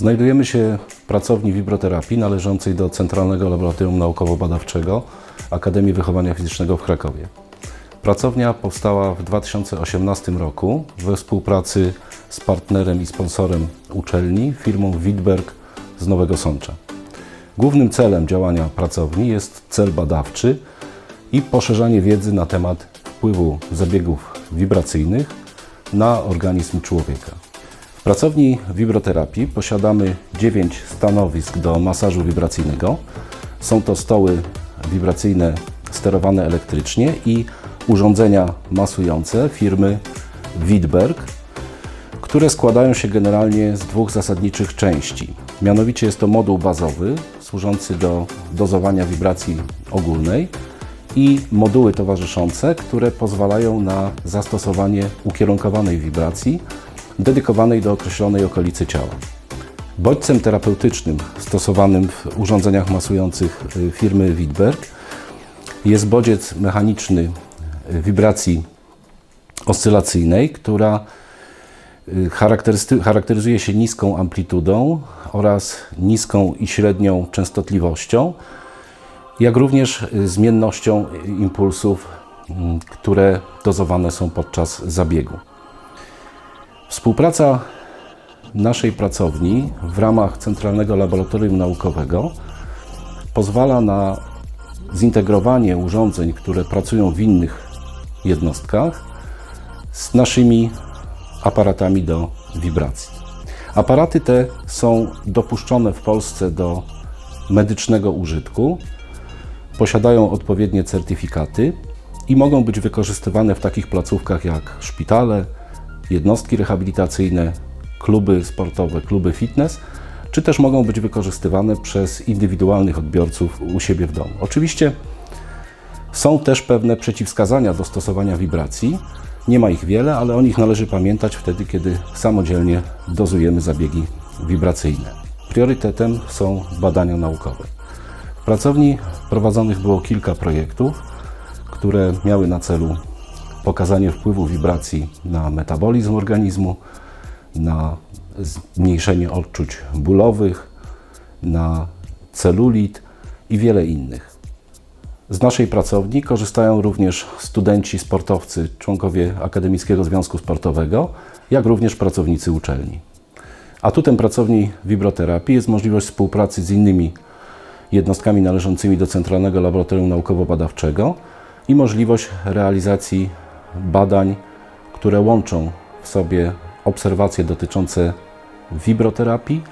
Znajdujemy się w pracowni wibroterapii należącej do Centralnego Laboratorium Naukowo-Badawczego Akademii Wychowania Fizycznego w Krakowie. Pracownia powstała w 2018 roku we współpracy z partnerem i sponsorem uczelni, firmą Widberg z Nowego Sącza. Głównym celem działania pracowni jest cel badawczy i poszerzanie wiedzy na temat wpływu zabiegów wibracyjnych na organizm człowieka. W pracowni wibroterapii posiadamy 9 stanowisk do masażu wibracyjnego. Są to stoły wibracyjne sterowane elektrycznie i urządzenia masujące firmy Widberg, które składają się generalnie z dwóch zasadniczych części. Mianowicie jest to moduł bazowy służący do dozowania wibracji ogólnej i moduły towarzyszące, które pozwalają na zastosowanie ukierunkowanej wibracji dedykowanej do określonej okolicy ciała. Bodźcem terapeutycznym stosowanym w urządzeniach masujących y, firmy Widberg jest bodziec mechaniczny y, wibracji oscylacyjnej, która y, charakteryzuje się niską amplitudą oraz niską i średnią częstotliwością, jak również zmiennością impulsów, które dozowane są podczas zabiegu. Współpraca naszej pracowni w ramach Centralnego Laboratorium Naukowego pozwala na zintegrowanie urządzeń, które pracują w innych jednostkach z naszymi aparatami do wibracji. Aparaty te są dopuszczone w Polsce do medycznego użytku, posiadają odpowiednie certyfikaty i mogą być wykorzystywane w takich placówkach jak szpitale, jednostki rehabilitacyjne, kluby sportowe, kluby fitness, czy też mogą być wykorzystywane przez indywidualnych odbiorców u siebie w domu. Oczywiście są też pewne przeciwwskazania do stosowania wibracji. Nie ma ich wiele, ale o nich należy pamiętać wtedy, kiedy samodzielnie dozujemy zabiegi wibracyjne. Priorytetem są badania naukowe. W pracowni prowadzonych było kilka projektów, które miały na celu pokazanie wpływu wibracji na metabolizm organizmu, na zmniejszenie odczuć bólowych, na celulit i wiele innych. Z naszej pracowni korzystają również studenci, sportowcy, członkowie Akademickiego Związku Sportowego, jak również pracownicy uczelni. Atutem pracowni wibroterapii jest możliwość współpracy z innymi jednostkami należącymi do Centralnego Laboratorium Naukowo-Badawczego i możliwość realizacji badań, które łączą w sobie obserwacje dotyczące wibroterapii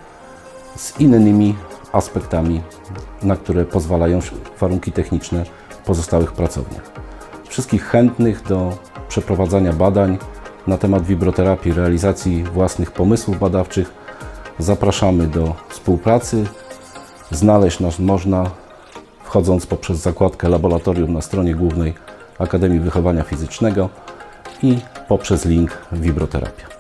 z innymi aspektami, na które pozwalają warunki techniczne pozostałych pracowniach. Wszystkich chętnych do przeprowadzania badań na temat wibroterapii, realizacji własnych pomysłów badawczych zapraszamy do współpracy. Znaleźć nas można wchodząc poprzez zakładkę laboratorium na stronie głównej Akademii Wychowania Fizycznego i poprzez link Wibroterapia.